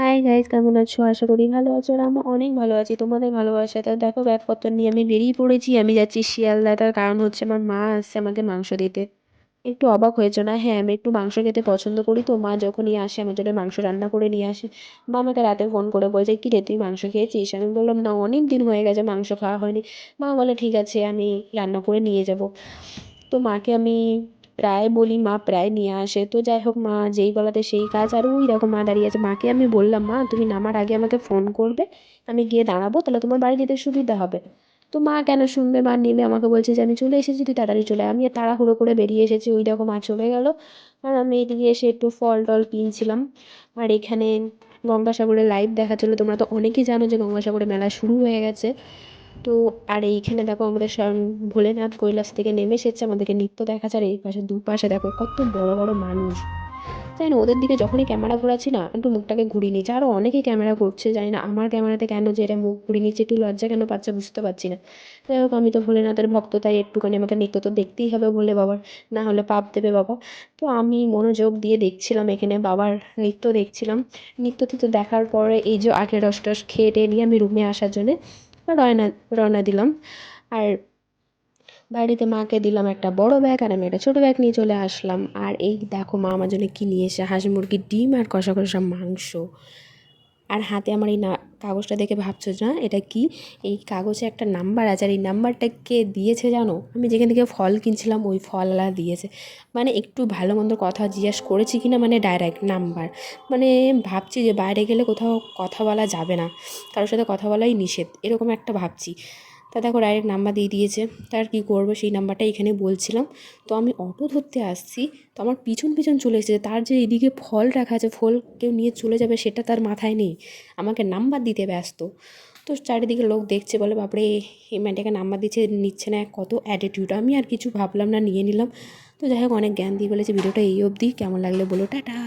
Hi guys কেমন আছো? আশা করি ভালো আছো আর আমি অনেক ভালো আছি। তোমাদের ভালোবাসা তা দেখো, ব্যাগপত্র নিয়ে আমি বেরিয়ে পড়েছি। আমি যাচ্ছি শিয়ালদা তার কারণ হচ্ছে আমার মা আসছে আমাকে মাংস দিতে। একটু অবাক হয়েছো না? হ্যাঁ আমি একটু মাংস খেতে পছন্দ করি। তো মা যখনই আসে আমার জন্য মাংস রান্না করে নিয়ে আসে। মা আমাকে রাতে ফোন করে বলছে, কী রে, তুই মাংস খেয়েছিস? আমি বললাম, না, অনেক দিন হয়ে গেছে মাংস খাওয়া হয়নি। মা বলে, ঠিক আছে, আমি রান্না করে নিয়ে যাব। তো মাকে আমি প্রায় বলি মা, প্রায় নিয়ে আসে। তো যাই হোক মা, যেই বলাতে সেই কাজ, আর ওই দেখো মা দাঁড়িয়ে আছে। মাকে আমি বললাম, মা, তুমি নামার আগে আমাকে ফোন করবে, আমি গিয়ে দাঁড়াবো, তাহলে তোমার বাড়ি যেতে সুবিধা হবে। তো মা কেন শুনবে? মা নেমে আমাকে বলছে যে, আমি চলে এসেছি, তুই তাড়াতাড়ি চলে আমি তাড়াহুড়ো করে বেরিয়ে এসেছি, ওই দেখো মা চলে গেল। আর আমি এদিকে এসে একটু ফল টল কিনছিলাম। আর এখানে গঙ্গাসাগরের লাইভ দেখাচ্ছিলো। তোমরা তো অনেকেই জানো যে গঙ্গাসাগরে মেলা শুরু হয়ে গেছে। তো আর এইখানে দেখো আমাদের ভোলেনাথ কৈলাস থেকে নেমে এসেছে। আমাদেরকে নৃত্য দেখাচ্ছে আর এই পাশে, দুপাশে দেখো কত বড় বড় মানুষ। জানি না? ওদের দিকে যখনই ক্যামেরা ঘোরাচ্ছি না, একটু মুখটাকে ঘুরিয়ে নিচ্ছে। আরও অনেকেই ক্যামেরা করছে জানি না আমার ক্যামেরাতে কেন যে এটা মুখ ঘুরিয়ে নিচ্ছে, একটু লজ্জা কেন পাচ্ছে বুঝতে পারছি না। যাই হোক, আমি তো ভোলেনাথের ভক্ত, তাই একটুখানি আমাকে নৃত্য তো দেখতেই হবে বলে বাবার, না হলে পাপ দেবে বাবা। তো আমি মনোযোগ দিয়ে দেখছিলাম এখানে বাবার নৃত্য দেখছিলাম। নৃত্য তো দেখার পরে এই যে আগে রস টস খেয়ে টেয়ে নিয়ে আমি রুমে আসার জন্যে রওনা রওনা দিলাম। আর বাড়িতে মাকে দিলাম একটা বড় ব্যাগ আর আমি একটা ছোটো ব্যাগ নিয়ে চলে আসলাম। আর এই দেখো মা আমার জন্য কী নিয়ে এসে হাঁস মুরগির ডিম আর কষা কষা মাংস। আর হাতে আমার এই না, কাগজটা দেখে ভাবছ না এটা কি? এই কাগজে একটা নাম্বার আছে আর এই নাম্বারটা কে দিয়েছে জানো? আমি যেখান থেকে ফল কিনছিলাম, ওই ফলওয়ালা দিয়েছে। মানে একটু ভালো মন্দ কথা জিজ্ঞাস করেছি কি না মানে ডাইরেক্ট নাম্বার। মানে ভাবছি যে বাইরে গেলে কোথাও কথা বলা যাবে না। কারোর সাথে কথা বলাই নিষেধ। এরকম একটা ভাবছি। তা দেখো ডাইরেক্ট নাম্বার দিয়ে দিয়েছে। তার কী করব? সেই নাম্বারটা এখানে বলছিলাম। তো আমি অটো ধরতে আসছি। তো আমার পিছন পিছন চলে এসেছে। তার যে এদিকে ফল রাখা আছে, ফল কেউ নিয়ে চলে যাবে সেটা তার মাথায় নেই। আমাকে নাম্বার দিতে ব্যস্ত। তো চারিদিকে লোক দেখছে বলে, বাপরে, এই ম্যানটাকে নাম্বার দিচ্ছে, নিচ্ছে না। কত অ্যাটিটিউড আমি আর কিছু ভাবলাম না, নিয়ে নিলাম। তো যাই হোক, অনেক জ্ঞান দিয়ে বলেছে। ভিডিওটা এই অবধি। কেমন লাগলে বলো? টাটা।